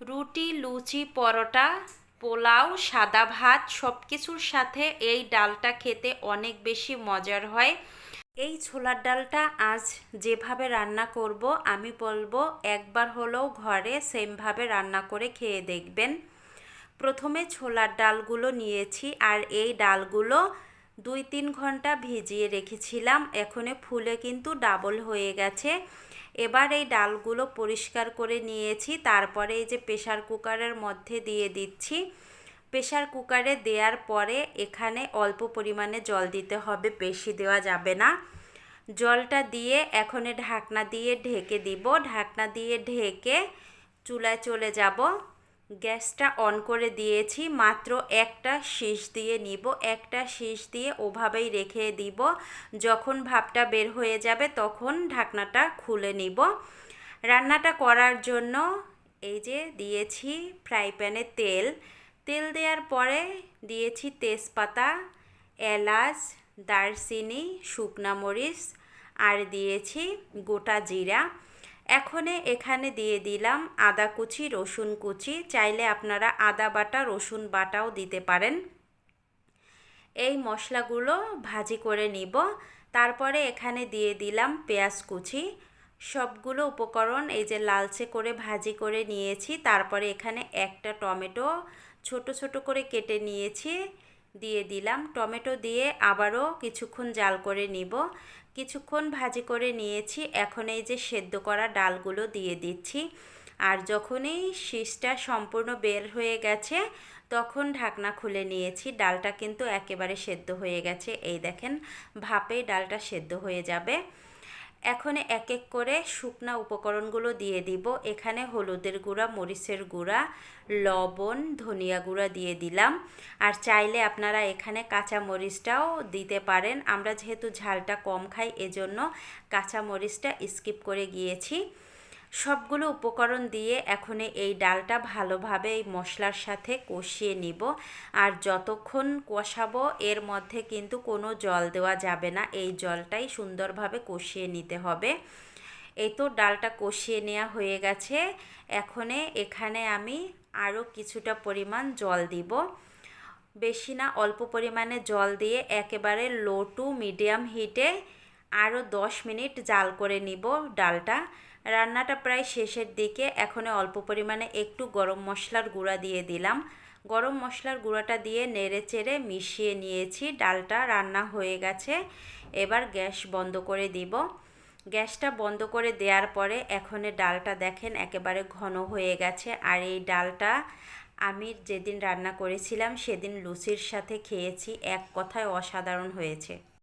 রুটি, লুচি, পরোটা, পোলাও, সাদা ভাত সব কিছুর সাথে এই ডালটা খেতে অনেক বেশি মজার হয়। এই ছোলার ডালটা আজ যেভাবে রান্না করব, আমি বলব একবার হলেও ঘরে সেমভাবে রান্না করে খেয়ে দেখবেন। প্রথমে ছোলার ডালগুলো নিয়েছি আর এই ডালগুলো দুই তিন ঘণ্টা ভিজিয়ে রেখেছিলাম। এখনে ফুলে কিন্তু ডাবল হয়ে গেছে। এবার এই ডালগুলো পরিষ্কার করে নিয়েছি। তারপরে এই যে প্রেশার কুকারের মধ্যে দিয়ে দিচ্ছি। প্রেশার কুকারে দেওয়ার পরে এখানে অল্প পরিমাণে জল দিতে হবে, বেশি দেওয়া যাবে না। জলটা দিয়ে এখনে ঢাকনা দিয়ে ঢেকে দিব। ঢাকনা দিয়ে ঢেকে চুলায় চলে যাব। গ্যাসটা অন করে দিয়েছি, মাত্র একটা শীষ দিয়ে নিব, একটা শীষ দিয়ে ওভাবেই রেখে দিব। যখন ভাপটা বের হয়ে যাবে তখন ঢাকনাটা খুলে নিব। রান্নাটা করার জন্য এই যে দিয়েছি ফ্রাই প্যানে তেল। তেল দেওয়ার পরে দিয়েছি তেজপাতা, এলাচ, দারচিনি, শুকনা মরিচ, আর দিয়েছি গোটা জিরা। এখনে এখানে দিয়ে দিলাম আদা কুচি, রসুন কুচি। চাইলে আপনারা আদা বাটা, রসুন বাটাও দিতে পারেন। এই মশলাগুলো ভাজি করে নিব। তারপরে এখানে দিয়ে দিলাম পেঁয়াজ কুচি। সবগুলো উপকরণ এই যে লালচে করে ভাজি করে নিয়েছি। তারপরে এখানে একটা টমেটো ছোট ছোট করে কেটে নিয়েছি। দিয়ে দিলাম। টমেটো দিয়ে আবারও কিছুক্ষণ জাল করে নিব। কিছুক্ষণ ভাজি করে নিয়েছি। এখন এই যে সেদ্ধ করা ডালগুলো দিয়ে দিচ্ছি। আর যখনই শীষটা সম্পূর্ণ বের হয়ে গেছে, তখন ঢাকনা খুলে নিয়েছি। ডালটা কিন্তু একেবারে সেদ্ধ হয়ে গেছে। এই দেখেন, ভাপে ডালটা সেদ্ধ হয়ে যাবে। এখন এক এক করে শুকনা উপকরণগুলো দিয়ে দিব। এখানে হলুদের গুঁড়া, মরিচের গুঁড়া, লবণ, ধনিয়া গুঁড়া দিয়ে দিলাম। আর চাইলে আপনারা এখানে কাঁচা মরিচটাও দিতে পারেন। আমরা যেহেতু ঝালটা কম খাই, এজন্য কাঁচা মরিচটা স্কিপ করে গিয়েছি। সবগুলো উপকরণ দিয়ে এখন এই ডালটা ভালোভাবে এই মশলার সাথে কষিয়ে নিব। আর যতক্ষণ কষাবো, এর মধ্যে কিন্তু কোনো জল দেওয়া যাবে না। এই জলটাই সুন্দরভাবে কষিয়ে নিতে হবে। এই তো ডালটা কষিয়ে নেওয়া হয়ে গেছে। এখনে এখানে আমি আরও কিছুটা পরিমাণ জল দিব। বেশি না, অল্প পরিমাণে জল দিয়ে একেবারে লো টু মিডিয়াম হিটে আরও দশ মিনিট জাল করে নিব ডালটা। রান্নাটা প্রায় শেষের দিকে এখন অল্প পরিমাণে একটু গরম মশলার গুঁড়া দিয়ে দিলাম। গরম মশলার গুঁড়াটা দিয়ে নেড়ে চেড়ে মিশিয়ে নিয়েছি। ডালটা রান্না হয়ে গেছে। এবার গ্যাস বন্ধ করে দিব। গ্যাসটা বন্ধ করে দেওয়ার পরে এখন ডালটা দেখেন একেবারে ঘন হয়ে গেছে। আর এই ডালটা আমি যেদিন রান্না করেছিলাম, সেদিন লুচির সাথে খেয়েছি। এক কথায় অসাধারণ হয়েছে।